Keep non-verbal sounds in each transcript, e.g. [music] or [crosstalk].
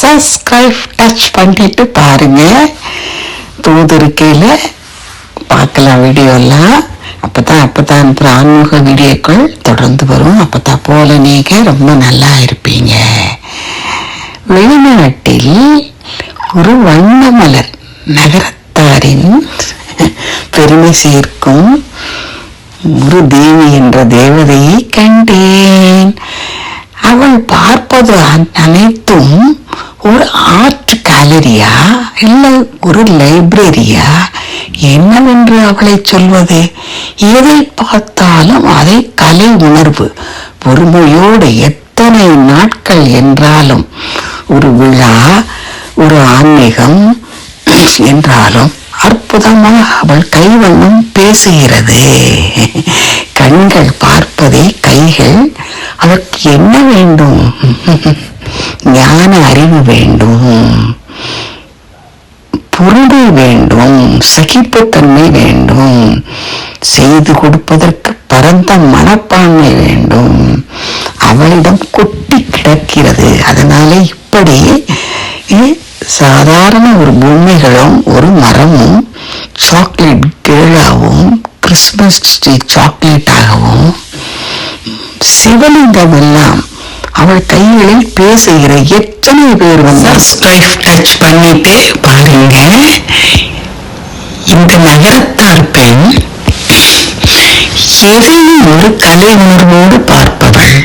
Subscribe touch பண்ணிட்டு பாருங்க. தூதுருக்கையில் பார்க்கலாம் வீடியோலாம். அப்போ தான் அனுப்புகிற ஆன்மீக வீடியோக்கள் தொடர்ந்து வரும். அப்பதான் போல நீங்கள் ரொம்ப நல்லா இருப்பீங்க. வெளிநாட்டில் ஒரு வண்ணமலர் நகரத்தாரின் பெருமை சேர்க்கும் ஒரு தேவி என்ற தேவதையை கண்டேன். அவள் பார்ப்பது அனைத்தும் ஒரு ஆர்ட் கேலரியா இல்லை ஒரு லைப்ரரியா என்னவென்று அவளை சொல்வது? எதை பார்த்தாலும் அதை கலை உணர்வு பொறுமையோடு எத்தனை நாட்கள் என்றாலும் ஒரு விழா ஒரு ஆன்மீகம் [clears throat] என்றாலும் அற்புதமாக அவள் கைவண்ணம் பேசுகிறது. கண்கள் பார்ப்பதே கைகள் அதற்கு என்ன வேண்டும்? [laughs] ஞான அறிவு வேண்டும் பொறுமை வேண்டும் சகிப்புத்தன்மை வேண்டும் செய்து கொடுப்பதற்கு பரந்த மனப்பான்மை வேண்டும். அவளிடம் கொட்டி கிடக்கிறது. அதனால இப்படி சாதாரண ஒரு பொம்மைகளும் ஒரு மரமும் சாக்லேட் கேளாவும் கிறிஸ்மஸ் ட்ரீ சாக்லேட்டாகவும் சிவலிங்கம் எல்லாம் அவள் கைகளில் பேசுகிற எத்தனை பேர் வந்து சப்ஸ்கிரைப் டச் பண்ணிட்டு பாருங்க. இந்த நகரத்தார் பெண் எதையும் ஒரு கலை உணர்வோடு பார்ப்பவள்.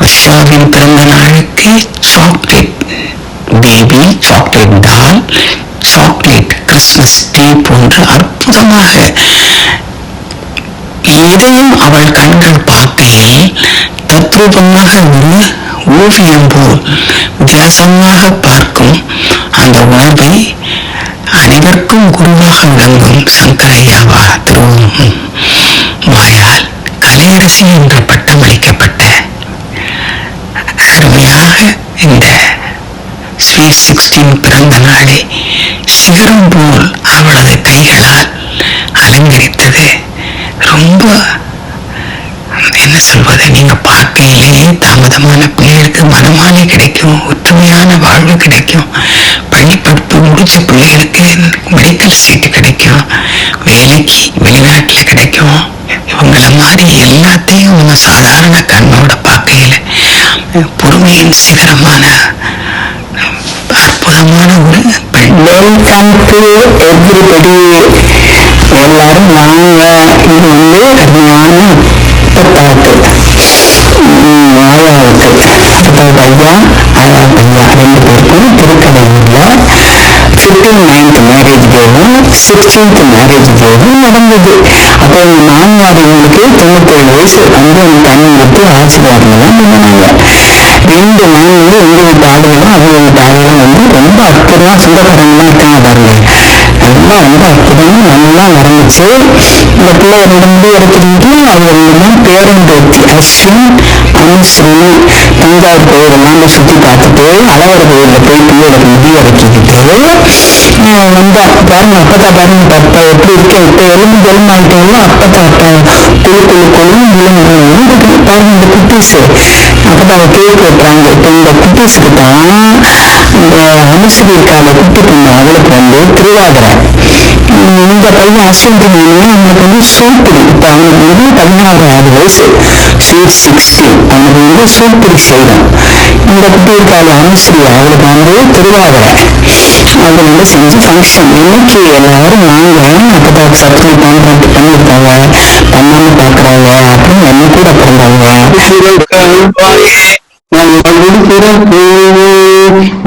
விஸ்வாவின் பிறந்த நாளுக்கு chocolate baby chocolate doll chocolate Christmas tree போன்று அற்புதமாக எதையும் அவள் கண்கள் பார்க்கையில் தத்ரூபமாக உள்ள ஓவியம் போல் வித்தியாசமாக பார்க்கும் அந்த உணர்வை அனைவருக்கும் குருவாக விளங்கும் சங்கரையாவா திருவும் வாயால் கலையரசி என்ற பட்டம் அளிக்கப்பட்ட அருமையாக இந்த ஸ்வீட் சிக்ஸ்டீன் பிறந்த நாளை சிகரம் போல் அவளது கைகளால் அலங்கரித்து ரொம்ப என்ன சொல்வது நீங்க பார்க்கையிலேயே தாமதமான பிள்ளைகளுக்கு மனமாலை கிடைக்கும் ஒற்றுமையான வாழ்வு கிடைக்கும். பள்ளி படிப்பு முடிச்ச பிள்ளைகளுக்கு மெடிக்கல் சீட்டு கிடைக்கும். வேலைக்கு வெளிநாட்டில் கிடைக்கும். இவங்கள மாதிரி எல்லாத்தையும் நம்ம சாதாரண கண்ணோட பார்க்கையில பொறுமையின் சிகரமான அற்புதமான ஒரு பெண். வெல்கம் டு எவ்ரிபடி எல்லாரும் வாங்க. இது வந்து அருமையான பாட்டு. ஆயாவுக்கு அதாவது ஐயா ஆயா ஐயா ரெண்டு பேருக்கும் திருக்கடையூர்ல ஃபிஃப்டீன் நைன்த் மேரேஜ் டேவும் சிக்ஸ்டீன்த் மேரேஜ் டேவும் நடந்தது அப்போ எங்க மாமியார் இவங்களுக்கு தொண்ணூத்தேழு வயசு வந்து அந்த தண்ணி ஊற்றி ஆசீர்வாதம்லாம் பண்ணாங்க ரெண்டு நாங்களும் எங்க வீட்டு ஆளுகளும் அவங்க வீட்டு ஆளுகளும் வந்து ரொம்ப அற்புதமாக சொந்தக்காரங்களாம் இருக்காங்க பாருங்க அதெல்லாம் ரொம்ப நல்லா நடந்துச்சு இந்த பிள்ளை ரெண்டு முடி எடுத்துக்கிட்டு அவங்க ரெண்டு பேரும் அஸ்வின் அனுஸ்ரீ தஞ்சாவூர் கோயிலெல்லாம் போய் சுத்தி பார்த்துட்டு அழகர் கோயிலில் போய் பிள்ளைகளுக்கு நிதி இறக்கிக்கிட்டு ஆஹ் வந்தோம் பாருங்க அப்பத்தா பாருங்க பாப்பா எப்படி இருக்கேன் இப்ப எலும்பு எலும்பாயிட்டோம் அப்பத்தா குழு குழு குழு விழுந்து பாருங்க இந்த குட்டீஸ் அப்பதான் கேக் வெட்டுறாங்க இப்ப இந்த குட்டீஸுக்கு தான் இந்த அனுசரி இருக்காங்க குட்டி பொண்ணு அவளுக்கு வந்து திருவாதிரை. இந்த பையன் அஸ்வந்த் அவனுக்கு வந்து சூப்பிடி இப்ப அவனுக்கு வந்து பதினாறாவது வயசு. ஸ்வீட் சிக்ஸ்டீன் அவனுக்கு வந்து சூப்பிடி செய்யணும் இந்த குட்டி இருக்காள் அனுஸ்ரீ அவளுக்கு வந்து திருவாதிரை. அது வந்து செஞ்சு ஃபங்க்ஷன் இன்னைக்கு எல்லாரும் வாங்க அப்பதான் சப்ஸ்கிரைப் பண்றது பண்ணிருக்காங்க. பண்ணாம பாக்குறாங்க அப்படின்னு என்ன கூட பிறந்தாங்க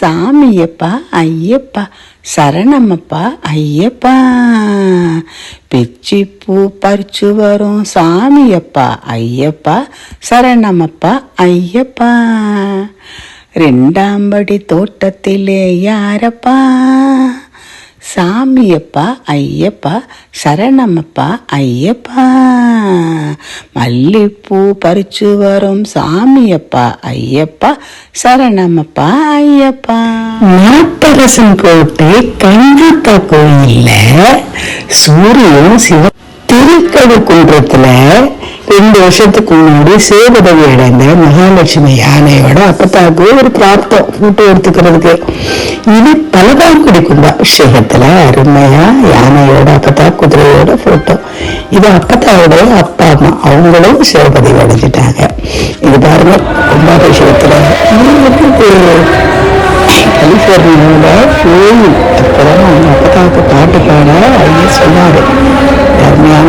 சாமியப்பா ஐயப்பா சரணமப்பா ஐயப்பா. பிச்சிப்பூ பறிச்சு வரும் சாமியப்பா ஐயப்பா சரணமப்பா ஐயப்பா. ரெண்டாம்படி தோட்டத்திலே யாரப்பா? சாமியப்பா ஐயப்பா சரணமப்பா ஐயப்பா. மல்லிப்பூ பறிச்சு வரும் சாமியப்பா ஐயப்பா சரணமப்பா ஐயப்பா. நாட்டரசன் கோட்டை கண்டிப்பா கோயில்ல சூரியன் சிவ திருக்கடுக்குன்றத்துல ரெண்டு வருஷத்துக்கு முன்னாடி சேவதவி அடைந்த மகாலட்சுமி யானையோட அப்பத்தாக்கு ஒரு பிராப்தம் ஃபோட்டோ எடுத்துக்கிறதுக்கு. இது பலகாங்குடி கும்பாபிஷேகத்துல அருமையா யானையோட அப்பத்தா குதிரையோட போட்டோ இது அப்பத்தாவோட அப்பா அம்மா அவங்களும் சிவபதிவு அடைஞ்சிட்டாங்க. இது பாருங்க கும்பாபிஷேகத்துல. விஷயத்துல எப்படி கலிபோர்னியாவில் கோயில். அவங்க அப்பத்தாவுக்கு பாட்டு பாட ஐயா சொன்னாரு. அருமையான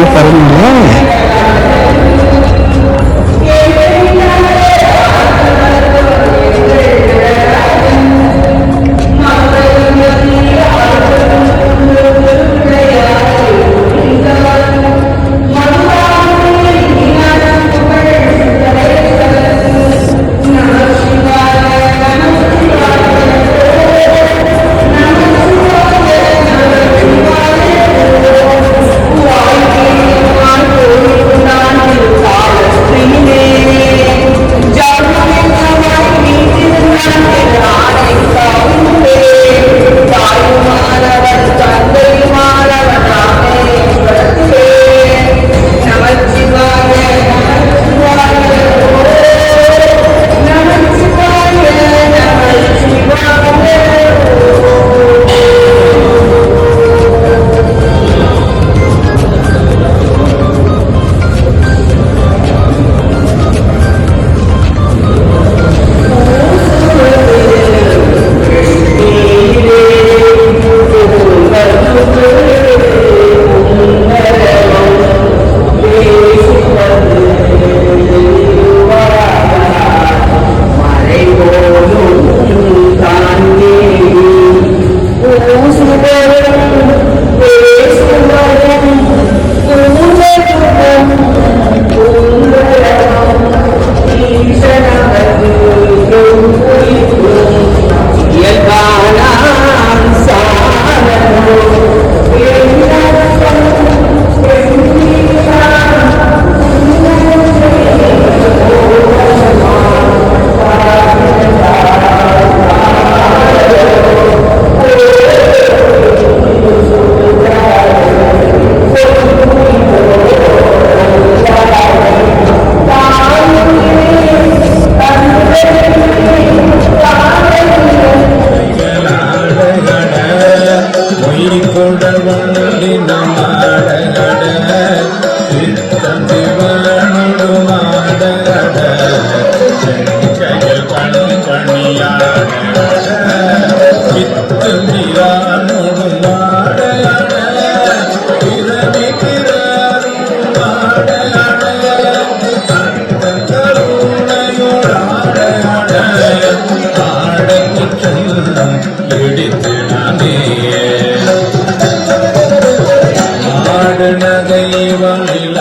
குரங்குல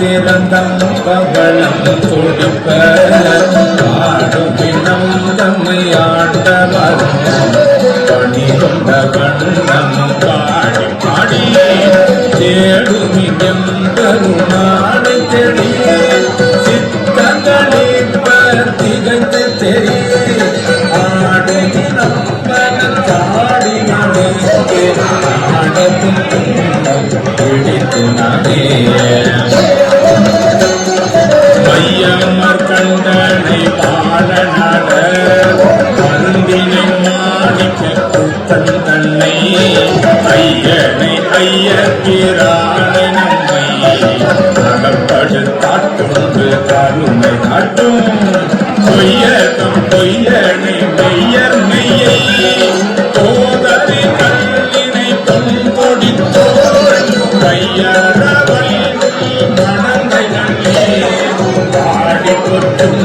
திறந்தம் பகலம் துடிப்ப ஆடும் பின்னம் தம்மை ஆண்டவர் பணி கொண்ட வண்ணம் பாடி பாடி தேடுமிடம் கருணாடை தெளி சித்தங்களே திகழ்ந்து தெரி ஆடும் பகல் பாடி நடந்தே ஆடத்தும் மையமர் கண்டனை பாடநட மருந்தினை மாணிக்க கூத்தன் தன்னை ஐயனை ஐயப்பிரான நம்மை அகப்படுத்தாட்டுண்டு கருணை காட்டும். பொய்யகம் பொய்யனை தொற்றும்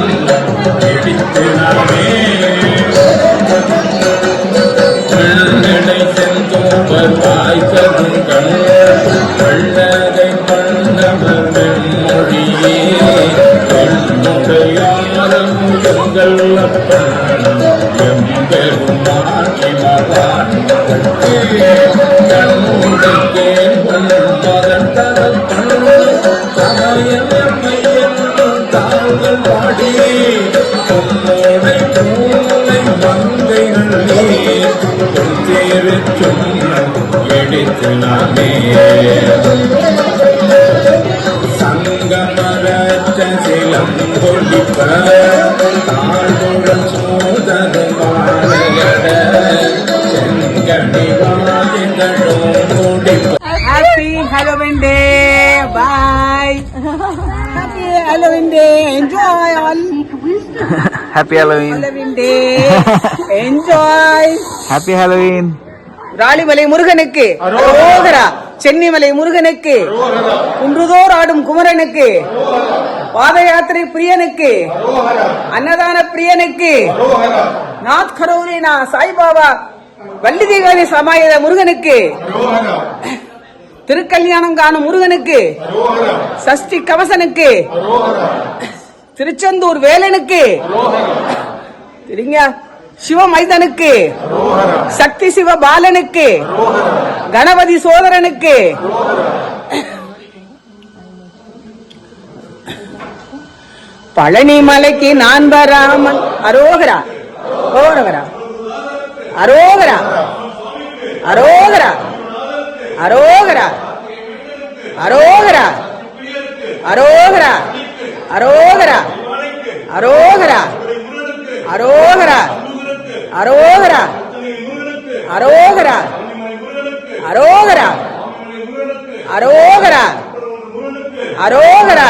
Halloween Day. Bye. Happy Halloween Day. Enjoy all happy Halloween Halloween Day. Enjoy. Happy Halloween ராலிமலை முருகனுக்கு சென்னிமலை முருகனுக்கு குன்றுதோர் ஆடும் குமரனுக்கு பாத யாத்திரை பிரியனுக்கு அன்னதான பிரியனுக்கு நாத் கரூரினா சாய்பாபா வள்ளி தேவாதி சமாயத முருகனுக்கு திருக்கல்யாணம் காணும் முருகனுக்கு சஷ்டி கவசனுக்கு திருச்செந்தூர் வேலனுக்கு சரிங்க சிவ மைதனுக்கு சக்தி சிவ பாலனுக்கு கணபதி சோதரனுக்கு பழனி மலைக்கு நான் வராமல் அரோகரா அரோகரா அரோகரா அரோகரா அரோகரா அரோகரா அரோகரா அரோகரா அரோகரா அரோகரா அரோகரா அரோகரா அரோகரா அரோகரா அரோகரா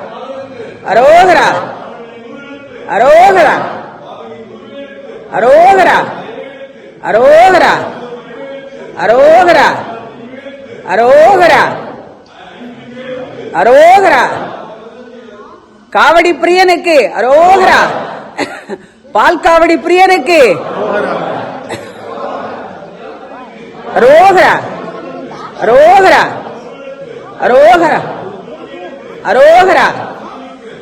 அரோகரா. அரோகரா. அரோகரா. அரோகரா. அரோகரா. அரோகரா. அரோகரா. காவடி பிரியனுக்கு அரோகரா. பால் காவடி பிரியனுக்கு. அரோகரா. அரோகரா. அரோகரா. அரோகரா.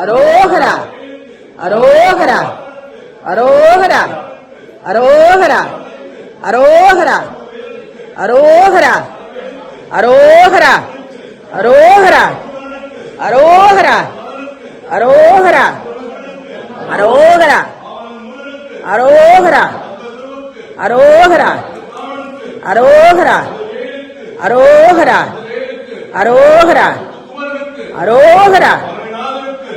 அரோகரா அரோகரா அரோகரா அரோகரா அரோகரா அரோகரா அரோகரா அரோகரா அரோகரா அரோகரா அரோகரா அரோகரா அரோகரா அரோகரா அரோகரா அரோகரா அரோகரா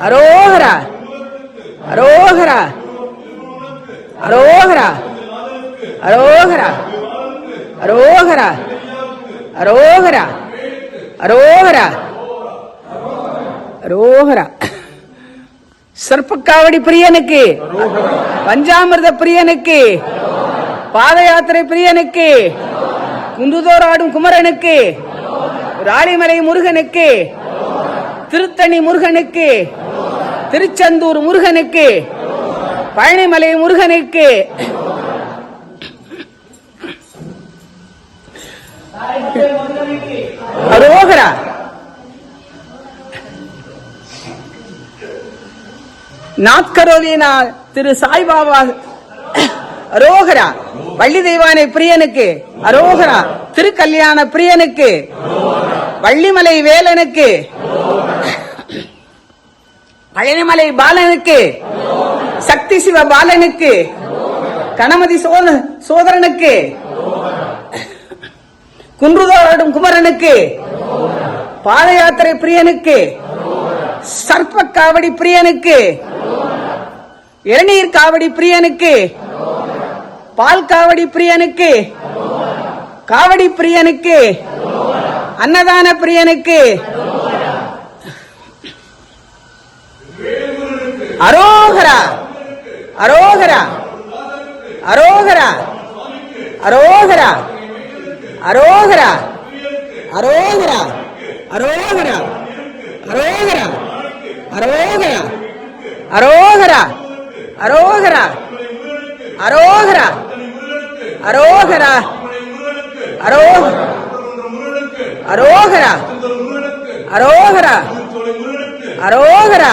அரோகரா அரோகரா அரோகரா அரோகரா அரோகரா அரோகரா அரோகரா அரோகரா. சர்ப்பக்காவடி பிரியனுக்கு பஞ்சாமிர்த பிரியனுக்கு பாத யாத்திரை பிரியனுக்கு குந்துதோராடும் குமரனுக்கு ராளிமலை முருகனுக்கு திருத்தணி முருகனுக்கு திருச்செந்தூர் முருகனுக்கு பழனிமலை முருகனுக்கு. அரோகரா. நாத்கரோலினா திரு சாய்பாபா அரோகரா. வள்ளி தெய்வானை பிரியனுக்கு அரோகரா. திருக்கல்யாண பிரியனுக்கு வள்ளிமலை வேலனுக்கு பழனிமலை பாலனுக்கு சக்தி சிவ பாலனுக்கு கணமதி சோதரனுக்கு குன்றுதோடும் குமரனுக்கு பாத யாத்திரை பிரியனுக்கு சர்ப்ப காவடி பிரியனுக்கு இளநீர் காவடி பிரியனுக்கு பால் காவடி பிரியனுக்கு காவடி பிரியனுக்கு அன்னதான பிரியனுக்கு அரோகரா அரோகரா அரோகரா அரோகரா அரோகரா அரோகரா அரோகரா அரோகரா அரோகரா அரோகரா அரோகரா அரோகரா அரோகரா அரோ அரோகரா அரோகரா அரோகரா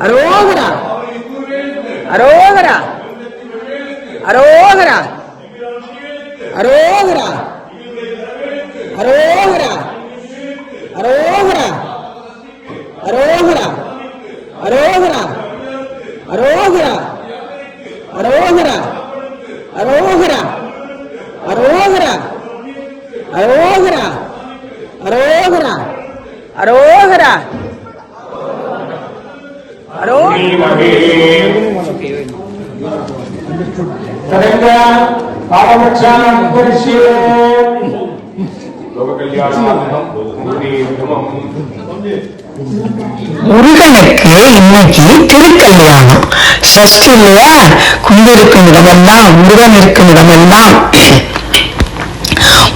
അരോഹര. അരോഹര. അരോഹര. അരോഹര. അരോഹര. சஷ்டி இல்லையா குண்டு இருக்கும் இடமெல்லாம் முருகன் இருக்கும் இடமெல்லாம்.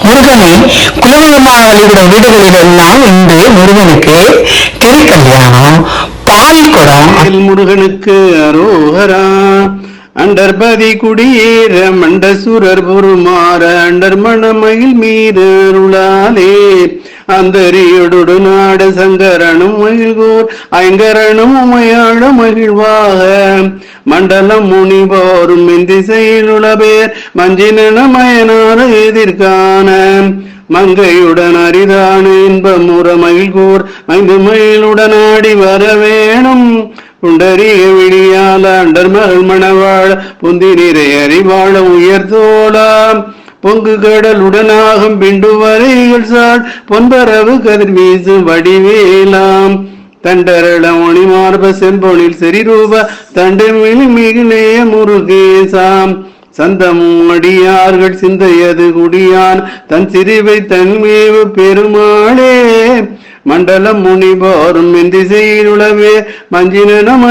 முருகனை குலதெய்வமாக வழிபடும் வீடுகளில் எல்லாம் இன்று முருகனுக்கு திருக்கல்யாணம் பால் குடம் முருகனுக்கு அரோகரா. அண்டர்பதி குடியேற மண்டசுரர் பொறுமாற அண்டர் மணமயில் மீறருளாலே அந்தரியொடு நாட சங்கரனும் மகிழ்கோர் ஐங்கரனும் உமையாழ மகிழ்வாக. மண்டலம் முனிவோரும் இந்திசையில் பேர் மஞ்சினன மயனார எதிர்கான மங்கையுடன் அரிதான இன்பமுற மகிழ்கூர் மைந்து மயிலுடன் ஆடி வர வேணும். புண்டரிய விழியால அண்டர் மகள் மணவாழ புந்தி நிறை அறிவாழ உயர்த்தோடாம் பொங்கு கடலுடனாகும் பிண்டு வரைகள் சால் பொன்பரவு கதிர் வீசு வடிவேலாம். தண்டரள ஒளி மார்ப செம்பொழில் செறிரூப தண்டு மிளி மிகுநேய முருகேசாம். சந்தமும் அடியார்கள் சிந்தையது குடியான் தன் சிறிவை தன்மேவு பெருமாளே. மண்டலம் முனிபோரும் எந்திசையில் உளவே மஞ்சின நம